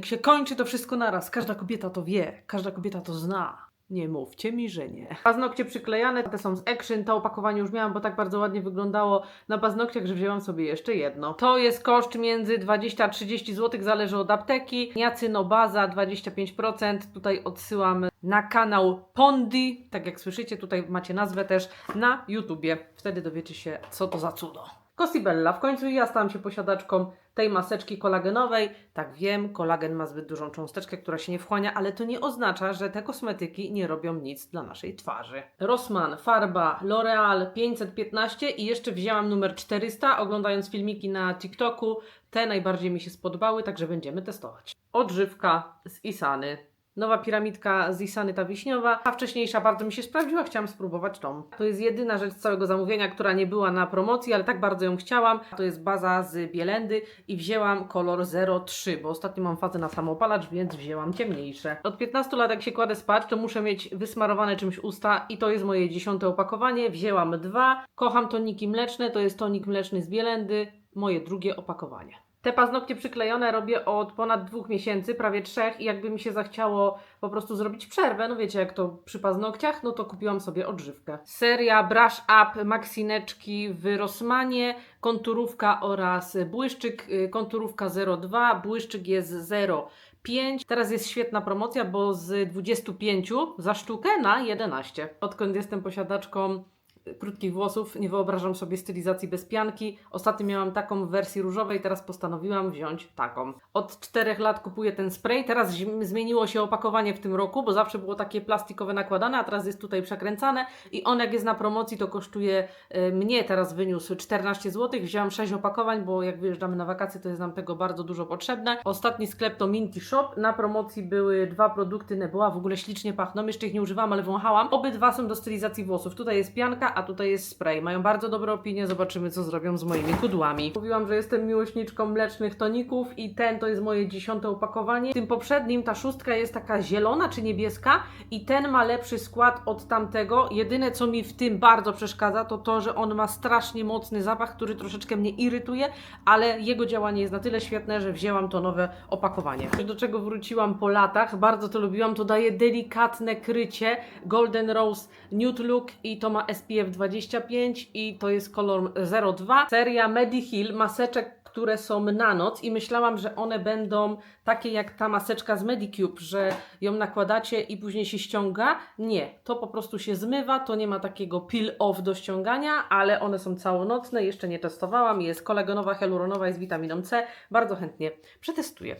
Jak się kończy to wszystko naraz, każda kobieta to wie, każda kobieta to zna. Nie mówcie mi, że nie. Paznokcie przyklejane, te są z Action, to opakowanie już miałam, bo tak bardzo ładnie wyglądało na paznokciach, że wzięłam sobie jeszcze jedno. To jest koszt między 20 a 30 zł, zależy od apteki. Niacynobaza 25%, tutaj odsyłam na kanał Pondi, tak jak słyszycie, tutaj macie nazwę też na YouTubie. Wtedy dowiecie się, co to za cudo. Cosibella, w końcu ja stałam się posiadaczką tej maseczki kolagenowej. Tak wiem, kolagen ma zbyt dużą cząsteczkę, która się nie wchłania, ale to nie oznacza, że te kosmetyki nie robią nic dla naszej twarzy. Rossmann, farba L'Oreal 515 i jeszcze wzięłam numer 400, oglądając filmiki na TikToku. Te najbardziej mi się spodobały, także będziemy testować. Odżywka z Isany. Nowa piramidka z Isany ta wiśniowa, a wcześniejsza bardzo mi się sprawdziła, chciałam spróbować tą. To jest jedyna rzecz z całego zamówienia, która nie była na promocji, ale tak bardzo ją chciałam. To jest baza z Bielendy i wzięłam kolor 03, bo ostatnio mam fazę na samopalacz, więc wzięłam ciemniejsze. Od 15 lat jak się kładę spać, to muszę mieć wysmarowane czymś usta i to jest moje dziesiąte opakowanie. Wzięłam dwa. Kocham toniki mleczne, to jest tonik mleczny z Bielendy, moje drugie opakowanie. Te paznokcie przyklejone robię od ponad dwóch miesięcy, prawie trzech i jakby mi się zachciało po prostu zrobić przerwę, no wiecie jak to przy paznokciach, no to kupiłam sobie odżywkę. Seria Brush Up Maxineczki w Rossmanie, konturówka oraz błyszczyk, y, konturówka 02, błyszczyk jest 0,5. Teraz jest świetna promocja, bo z 25 za sztukę na 11. Odkąd jestem posiadaczką krótkich włosów. Nie wyobrażam sobie stylizacji bez pianki. Ostatnio miałam taką w wersji różowej, teraz postanowiłam wziąć taką. Od czterech lat kupuję ten spray. Teraz zmieniło się opakowanie w tym roku, bo zawsze było takie plastikowe nakładane, a teraz jest tutaj przekręcane i on jak jest na promocji to kosztuje e, mnie teraz wyniósł 14 zł. Wzięłam 6 opakowań, bo jak wyjeżdżamy na wakacje to jest nam tego bardzo dużo potrzebne. Ostatni sklep to Minty Shop. Na promocji były dwa produkty Nebuła, w ogóle ślicznie pachną. Jeszcze ich nie używam, ale wąchałam. Obydwa są do stylizacji włosów. Tutaj jest pianka, a tutaj jest spray. Mają bardzo dobre opinie, zobaczymy co zrobią z moimi kudłami. Mówiłam, że jestem miłośniczką mlecznych toników i ten to jest moje dziesiąte opakowanie. W tym poprzednim ta szóstka jest taka zielona czy niebieska i ten ma lepszy skład od tamtego. Jedyne co mi w tym bardzo przeszkadza to to, że on ma strasznie mocny zapach, który troszeczkę mnie irytuje, ale jego działanie jest na tyle świetne, że wzięłam to nowe opakowanie. Do czego wróciłam po latach, bardzo to lubiłam, to daje delikatne krycie Golden Rose Nude Look i to ma SPF 25 i to jest kolor 02. Seria Mediheal, maseczek które są na noc i myślałam, że one będą takie jak ta maseczka z Medicube, że ją nakładacie i później się ściąga. Nie, to po prostu się zmywa, to nie ma takiego peel off do ściągania, ale one są całonocne, jeszcze nie testowałam. Jest kolagenowa, hialuronowa i z witaminą C. Bardzo chętnie przetestuję.